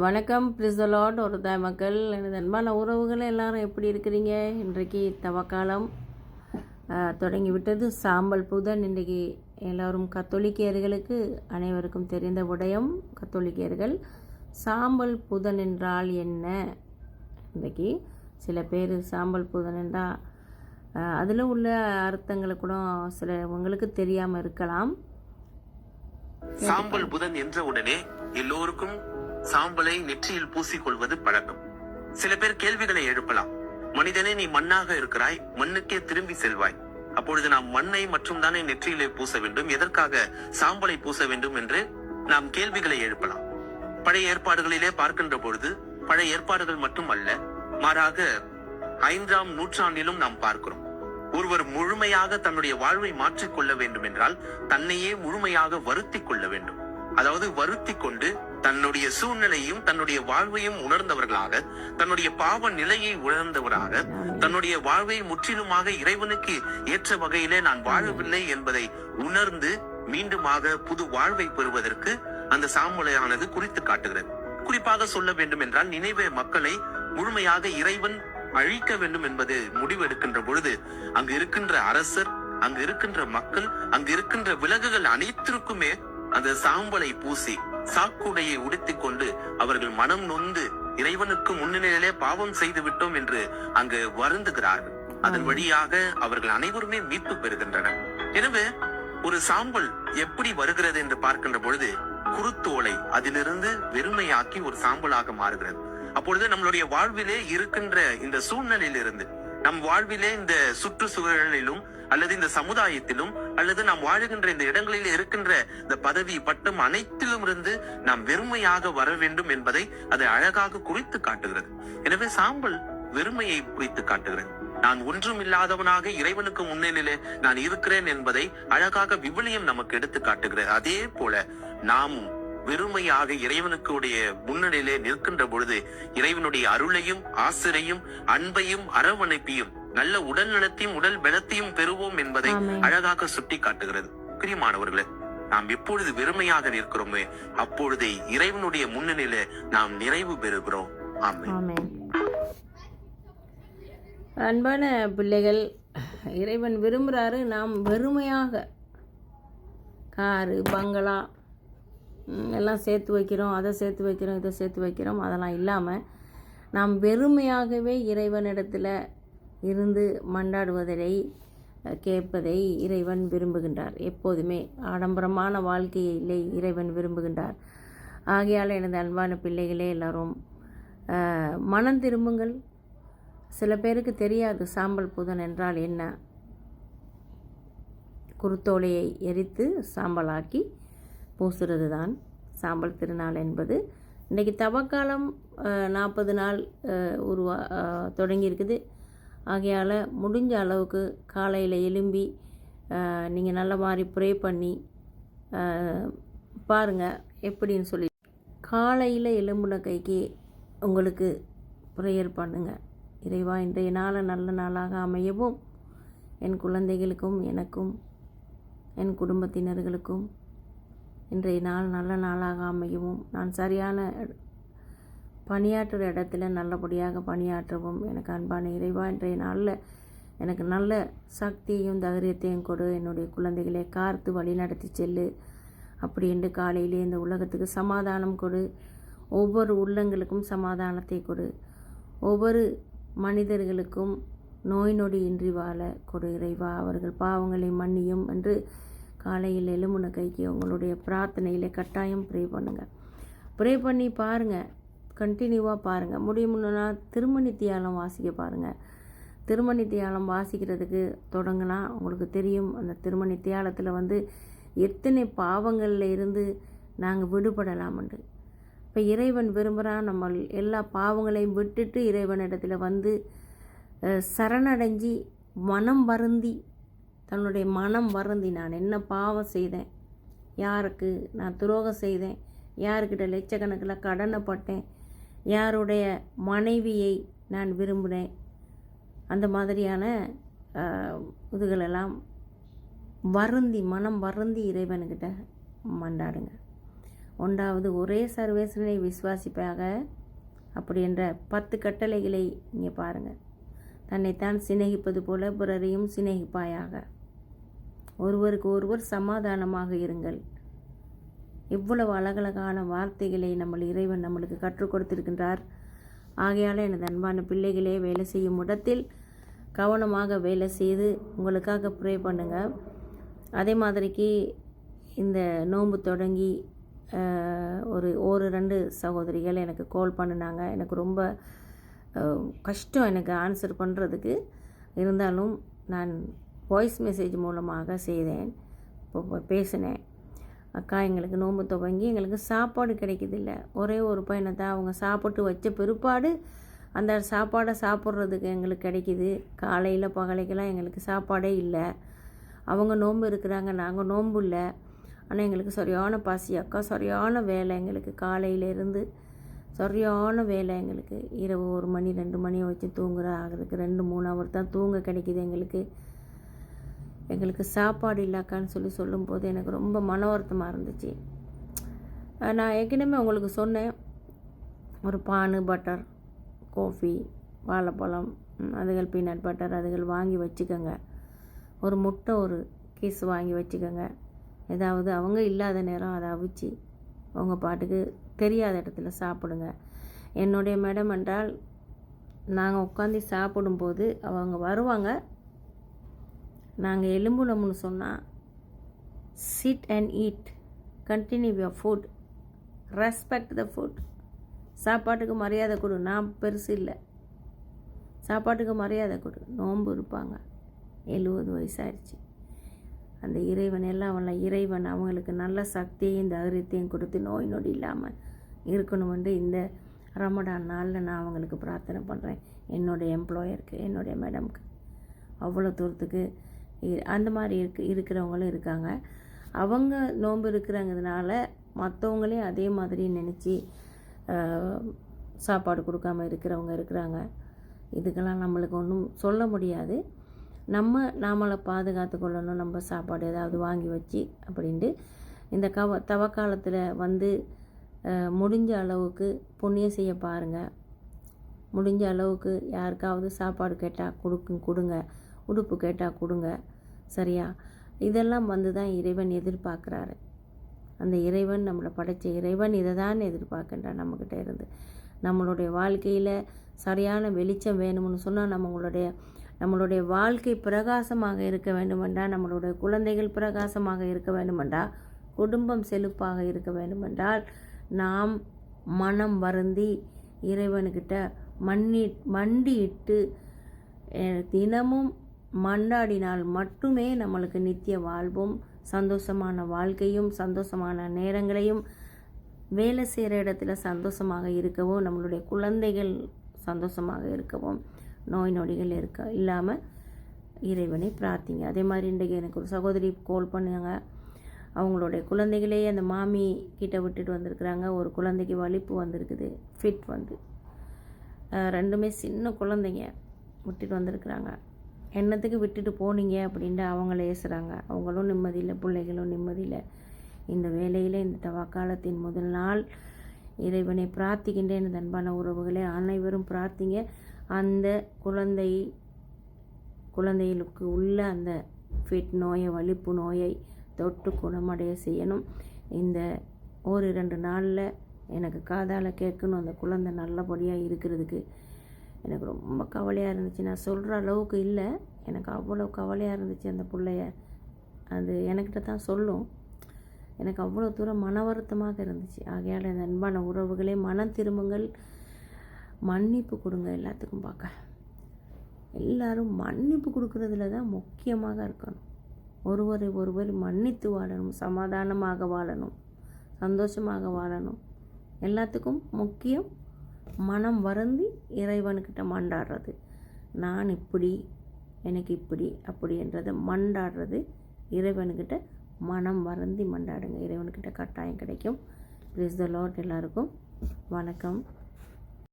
வணக்கம் பிரிசலாட் ஒரு தாய் மக்கள் எனது அன்பான உறவுகள் எல்லாரும் எப்படி இருக்கிறீங்க? இன்றைக்கு தவக்காலம் தொடங்கிவிட்டது. சாம்பல் புதன். இன்றைக்கு எல்லோரும் கத்தோலிக்கியர்களுக்கு அனைவருக்கும் தெரிந்த விடயம் கத்தோலிக்கியர்கள். சாம்பல் புதன் என்றால் என்ன? இன்றைக்கி சில பேர் சாம்பல் புதன் என்றால் அதில் உள்ள அர்த்தங்களை கூட சில உங்களுக்கு தெரியாமல் இருக்கலாம். சாம்பல் புதன் என்ற உடனே எல்லோருக்கும் சாம்பலை நெற்றியில் பூசிக்கொள்வது பழக்கம். சில பேர் கேள்விகளை எழுப்பலாம். மனிதனே நீ மண்ணாக இருக்கிறாய் மண்ணுக்கே திரும்பி செல்வாய். அப்பொழுது நாம் மண்ணை மற்றும் தானே நெற்றியிலே பூச வேண்டும் எதற்காக சாம்பலை பூச வேண்டும் என்று நாம் கேள்விகளை எழுப்பலாம். பழைய ஏற்பாடுகளிலே பார்க்கின்ற பொழுது பழைய ஏற்பாடுகள் மட்டும் அல்ல மாறாக ஐந்தாம் நூற்றாண்டிலும் நாம் பார்க்கிறோம். ஒருவர் முழுமையாக தன்னுடைய வாழ்வை மாற்றிக் கொள்ள வேண்டும் என்றால் தன்னையே முழுமையாக வருத்தி கொள்ள வேண்டும். அதாவது வருத்தி கொண்டு தன்னுடைய சூழ்நிலையும் தன்னுடைய வாழ்வையும் உணர்ந்தவர்களாக தன்னுடைய பாவ நிலையை உணர்ந்தவராக தன்னுடைய வாழ்வை முற்றிலுமாக இறைவனுக்கு ஏற்ற வகையிலே நான் வாழவில்லை என்பதை உணர்ந்து மீண்டுமாக புது வாழ்வை பெறுவதற்கு அந்த சாம்பலையானது குறித்து காட்டுகிறது. குறிப்பாக சொல்ல வேண்டும் என்றால் நினைவே மக்களை முழுமையாக இறைவன் அழிக்க வேண்டும் என்பது முடிவெடுக்கின்ற பொழுது அங்கு இருக்கின்ற அரசர் அங்கு இருக்கின்ற மக்கள் அங்கு இருக்கின்ற விலங்குகள் அனைத்திற்குமே அந்த சாம்பலை பூசி சாக்குடையை உடுத்திக் கொண்டு அவர்கள் மனம் நொந்து இறைவனுக்கு முன்னிலையிலே பாவம் செய்து விட்டோம் என்று அங்கு வருந்துகிறார்கள். அதன் வழியாக அவர்கள் அனைவருமே மீட்பு பெறுகின்றனர். எனவே ஒரு சாம்பல் எப்படி வருகிறது என்று பார்க்கின்ற பொழுது குருத்தோலை அதிலிருந்து வெறுமையாக்கி ஒரு சாம்பலாக மாறுகிறது. அப்பொழுது நம்மளுடைய வாழ்விலே இருக்கின்ற இந்த சூழ்நிலையிலிருந்து நம் வாழ்விலே இந்த சுற்றுச்சூழலிலும் அல்லது இந்த சமுதாயத்திலும் அல்லது நாம் வாழுகின்ற இந்த இடங்களில் இருக்கின்ற இந்த பதவி பட்டம் அனைத்திலும் இருந்து நாம் வெறுமையாக வர வேண்டும் என்பதை அது அழகாக குறித்து காட்டுகிறது. எனவே சாம்பல் வெறுமையை குறித்து காட்டுகிறது. நான் ஒன்றும் இல்லாதவனாக இறைவனுக்கு முன்னிலையிலே நான் இருக்கிறேன் என்பதை அழகாக விவிலியம் நமக்கு எடுத்து காட்டுகிறது. அதே போல நாமும் வெறுமையாக இறைவனுக்கு உடைய முன்னணியிலே நிற்கின்ற பொழுது இறைவனுடைய அருளையும் ஆசிரையும் அன்பையும் அரவணைப்பையும் நல்ல உடல் நலத்தையும் உடல் பலத்தையும் பெறுவோம் என்பதை. அழகாக சுட்டி காட்டுகிறது பிரியமானவர்களே நாம் எப்பொழுது வெறுமையாக நிற்கிறோமே அப்பொழுதே இறைவனுடைய முன்னணியிலே நாம் நிறைவு பெறுகிறோம். அன்பான பிள்ளைகள் இறைவன் விரும்புகிறாரு நாம் வெறுமையாக. காரு பங்களா எல்லாம் சேர்த்து வைக்கிறோம் அதை சேர்த்து வைக்கிறோம் இதை சேர்த்து வைக்கிறோம் அதெல்லாம் இல்லாமல் நாம் வெறுமையாகவே இறைவனிடத்தில் இருந்து மண்டாடுவதை கேட்பதை இறைவன் விரும்புகின்றார். எப்போதுமே ஆடம்பரமான வாழ்க்கையை இல்லை இறைவன் விரும்புகின்றார். ஆகையால் எனது அன்பான பிள்ளைகளே எல்லோரும் மனம் திரும்புங்கள். சில பேருக்கு தெரியாது சாம்பல் புதன் என்றால் என்ன. குருத்தோலையை எரித்து சாம்பலாக்கி பூசுறது தான் சாம்பல் திருநாள் என்பது. இன்றைக்கி தவக்காலம் நாற்பது நாள் உருவா தொடங்கியிருக்குது. ஆகையால் முடிஞ்ச அளவுக்கு காலையில் எழும்பி நீங்கள் நல்ல மாதிரி ப்ரே பண்ணி பாருங்கள் எப்படின்னு சொல்லி. காலையில் எலும்புன கைக்கு உங்களுக்கு ப்ரேயர் பண்ணுங்கள் இறைவா இன்றைய நாளை நல்ல நாளாக அமையவும் என் குழந்தைகளுக்கும் எனக்கும் என் குடும்பத்தினர்களுக்கும் இன்றைய நாள் நல்ல நாளாக அமையவும். நான் சரியான பணியாற்றுகிற இடத்துல நல்லபடியாக பணியாற்றவும். எனக்கு அன்பான இறைவா இன்றைய நாளில் எனக்கு நல்ல சக்தியையும் தைரியத்தையும் கொடு. என்னுடைய குழந்தைகளை காத்து வழி நடத்தி செல்லு. அப்படி என்று காலையிலே இந்த உலகத்துக்கு சமாதானம் கொடு. ஒவ்வொரு உள்ளங்களுக்கும் சமாதானத்தை கொடு. ஒவ்வொரு மனிதர்களுக்கும் நோய் நொடி இன்றி வாழ கொடு இறைவா. அவர்கள் பாவங்களை மன்னியும் என்று காலையில் எலும்புன கைக்கு உங்களுடைய பிரார்த்தனையில் கட்டாயம் ப்ரே பண்ணுங்கள் ப்ரே பண்ணி பாருங்கள் கண்டினியூவாக பாருங்கள் முடியும்னா திருமணி தியாலம் வாசிக்க பாருங்கள் திருமணி தியாலம் வாசிக்கிறதுக்கு தொடங்கினா உங்களுக்கு தெரியும். அந்த திருமணித்தியாலத்தில் வந்து எத்தனை பாவங்களில் இருந்து நாங்கள் விடுபடலாம்ண்டு இப்போ இறைவன் விரும்புகிறான் நம்ம எல்லா பாவங்களையும் விட்டுட்டு இறைவனிடத்துல வந்து சரணடைஞ்சி மனம் வருந்தி தன்னுடைய மனம் வருந்தி நான் என்ன பாவம் செய்தேன்? யாருக்கு நான் துரோகம் செய்தேன்? யாருக்கிட்ட லட்சக்கணக்கில் கடனைப்பட்டேன் யாருடைய மனைவியை நான் விரும்பினேன்? அந்த மாதிரியான இதுகளெல்லாம் வருந்தி மனம் வருந்தி இறைவனுக்கிட்ட மண்டாடுங்க ஒன்றாவது ஒரே சர்வேசனை விசுவாசிப்பாக அப்படி என்ற பத்து கட்டளைகளை இங்கே பாருங்கள் தன்னைத்தான் சிநேகிப்பது போல பிறரையும் சிநேகிப்பாயாக. ஒருவருக்கு ஒருவர் சமாதானமாக இருங்கள். இவ்வளவு அழகழகான வார்த்தைகளை நம்ம இறைவன் நம்மளுக்கு கற்றுக் கொடுத்திருக்கின்றார். ஆகையால் எனது அன்பான பிள்ளைகளே வேலை செய்யும் இடத்தில் கவனமாக வேலை செய்து உங்களுக்காக ப்ரே பண்ணுங்க. அதே மாதிரிக்கு இந்த நோன்பு தொடங்கி ஒரு ஒரு ரெண்டு சகோதரிகள் எனக்கு கால் பண்ணினாங்க. எனக்கு ரொம்ப கஷ்டம் எனக்கு ஆன்சர் பண்ணுறதுக்கு இருந்தாலும் நான் வாய்ஸ் மெசேஜ் மூலமாக செய்தேன். இப்போ பேசினேன். அக்கா எங்களுக்கு நோன்பு துவங்கி எங்களுக்கு சாப்பாடு கிடைக்கிதில்ல. ஒரே ஒரு பையனை தான் அவங்க சாப்பிட்டு வச்ச பிற்பாடு அந்த சாப்பாடை சாப்பிட்றதுக்கு எங்களுக்கு கிடைக்கிது. காலையில் பகலைக்கெல்லாம் எங்களுக்கு சாப்பாடே இல்லை. அவங்க நோன்பு இருக்கிறாங்க நாங்கள் நோன்பு இல்லை. ஆனால் எங்களுக்கு சரியான பசி. அக்கா சரியான வேலை எங்களுக்கு காலையிலேருந்து. சரியான வேலை எங்களுக்கு. இரவு ஒரு மணி ரெண்டு மணி வச்சு தூங்குற. ஆகிறதுக்கு ரெண்டு மூணு அவர் தான் தூங்க கிடைக்கிது எங்களுக்கு. எங்களுக்கு சாப்பாடு இல்லாக்கான்னு சொல்லி சொல்லும்போது எனக்கு ரொம்ப மன வருத்தமாக இருந்துச்சு. நான் ஏற்கனவே உங்களுக்கு சொன்னேன். ஒரு பானு பட்டர் கோஃபி வாழைப்பழம் அதுகள் பீனட் பட்டர் அதுகள் வாங்கி வச்சுக்கோங்க. ஒரு முட்டை ஒரு கீஸ் வாங்கி வச்சுக்கோங்க. ஏதாவது அவங்க இல்லாத நேரம் அதை அவிச்சு அவங்க பாட்டுக்கு தெரியாத இடத்துல சாப்பிடுங்க. என்னுடைய மேடம் என்றால் நாங்கள் உட்காந்து சாப்பிடும்போது அவங்க வருவாங்க. நாங்கள் எலும்புலம்னு சொன்னால் sit and eat continue your food respect the food சாப்பாட்டுக்கு மரியாதை கொடு. நான் பெருசு இல்லை. சாப்பாட்டுக்கு மரியாதை கொடு. நோன்பு இருப்பாங்க. எழுபது வயசாயிடுச்சு. அந்த இறைவன் எல்லாம் வல்ல இறைவன் அவங்களுக்கு நல்ல சக்தியையும் தைரியத்தையும் கொடுத்து நோய் நொடி இல்லாமல் இருக்கணுமென்று இந்த ரமடான் நாளில் நான் அவங்களுக்கு பிரார்த்தனை பண்ணுறேன் என்னுடைய எம்ப்ளாயருக்கு என்னுடைய மேடம்க்கு அவ்வளோ தூரத்துக்கு அந்த மாதிரி இருக்கு இருக்கிறவங்களும் இருக்காங்க. அவங்க நோன்பு இருக்கிறங்கிறதுனால மற்றவங்களையும் அதே மாதிரி நினச்சி சாப்பாடு கொடுக்காம இருக்கிறவங்க இருக்கிறாங்க. இதுக்கெல்லாம் நம்மளுக்கு ஒன்றும் சொல்ல முடியாது. நம்ம நாமளை பாதுகாத்து கொள்ளணும். நம்ம சாப்பாடு ஏதாவது வாங்கி வச்சு அப்படின்ட்டு இந்த கவ தவக்காலத்தில் வந்து முடிஞ்ச அளவுக்கு புண்ணியம் செய்ய பாருங்கள் முடிஞ்ச அளவுக்கு யாருக்காவது சாப்பாடு கேட்டால் கொடுக்கு கொடுங்க. உடுப்பு கேட்டால் கொடுங்க. சரியா? இதெல்லாம் வந்து தான் இறைவன் எதிர்பார்க்குறாரு. அந்த இறைவன் நம்மளை படைச்ச இறைவன் இதை தான் எதிர்பார்க்கின்றான் நம்மக்கிட்ட இருந்து. நம்மளுடைய வாழ்க்கையில் சரியான வெளிச்சம் வேணும்னு சொன்னால் நம்மளுடைய நம்மளுடைய வாழ்க்கை பிரகாசமாக இருக்க வேண்டுமென்றால் நம்மளுடைய குழந்தைகள் பிரகாசமாக இருக்க வேண்டுமென்றால் குடும்பம் செழிப்பாக இருக்க வேண்டுமென்றால் நாம் மனம் வருந்தி இறைவனுக்கிட்ட மண்ணி மண்டியிட்டு இட்டு தினமும் மண்டாடினால் மட்டுமே நம்மளுக்கு நித்திய வாழ்வும் சந்தோஷமான வாழ்க்கையும் சந்தோஷமான நேரங்களையும் வேலை செய்கிற இடத்துல சந்தோஷமாக இருக்கவும் நம்மளுடைய குழந்தைகள் சந்தோஷமாக இருக்கவும் நோய் நொடிகள் இருக்க இல்லாமல் இறைவனை பிரார்த்திங்க. அதே மாதிரி இன்றைக்கு எனக்கு ஒரு சகோதரி கால் பண்ணுங்க. அவங்களுடைய குழந்தைகளே அந்த மாமி கிட்ட விட்டுட்டு வந்திருக்கிறாங்க. ஒரு குழந்தைக்கு வலிப்பு வந்திருக்குது ஃபிட் வந்து. ரெண்டுமே சின்ன குழந்தைங்க விட்டுட்டு வந்திருக்கிறாங்க. என்னத்துக்கு விட்டுட்டு போனீங்க அப்படின்ட்டு அவங்கள ஏசுகிறாங்க அவங்களும் நிம்மதியில் பிள்ளைகளும் நிம்மதியில் இந்த வேலையில் இந்த தவக்காலத்தின் முதல் நாள் இறைவனை பிரார்த்திக்கின்றேன் எனது அன்பான உறவுகளே அனைவரும் பிரார்த்திங்க. அந்த குழந்தை குழந்தைகளுக்கு உள்ள அந்த ஃபிட் நோயை வலிப்பு நோயை தொட்டு குணமடைய செய்யணும். இந்த ஒரு ரெண்டு நாளில் எனக்கு காதால் கேட்கணும். அந்த குழந்தை நல்லபடியாக இருக்கிறதுக்கு எனக்கு ரொம்ப கவலையாக இருந்துச்சு. நான் சொல்கிற அளவுக்கு இல்லை. எனக்கு அவ்வளோ கவலையாக இருந்துச்சு அந்த பிள்ளைய. அது என்கிட்ட தான் சொல்லும். எனக்கு அவ்வளோ தூரம் மன வருத்தமாக இருந்துச்சு. ஆகையால் இந்த அன்பான உறவுகளே மனம் திரும்புங்கள். மன்னிப்பு கொடுங்க எல்லாத்துக்கும் பார்க்க. எல்லாரும் மன்னிப்பு கொடுக்குறதுல தான் முக்கியமாக இருக்கணும். ஒருவரை ஒருவர் மன்னித்து வாழணும். சமாதானமாக வாழணும். சந்தோஷமாக வாழணும். எல்லாத்துக்கும் முக்கியம். மனம் வருந்தி இறைவனுக்கிட்ட மண்டாடுறது நான் இப்படி எனக்கு இப்படி அப்படின்றத மண்டாடுறது இறைவனுக்கிட்ட மனம் வருந்தி மண்டாடுங்க இறைவனுக்கிட்ட கட்டாயம் கிடைக்கும். ப்ளீஸ் த லாட் எல்லாருக்கும். வணக்கம்.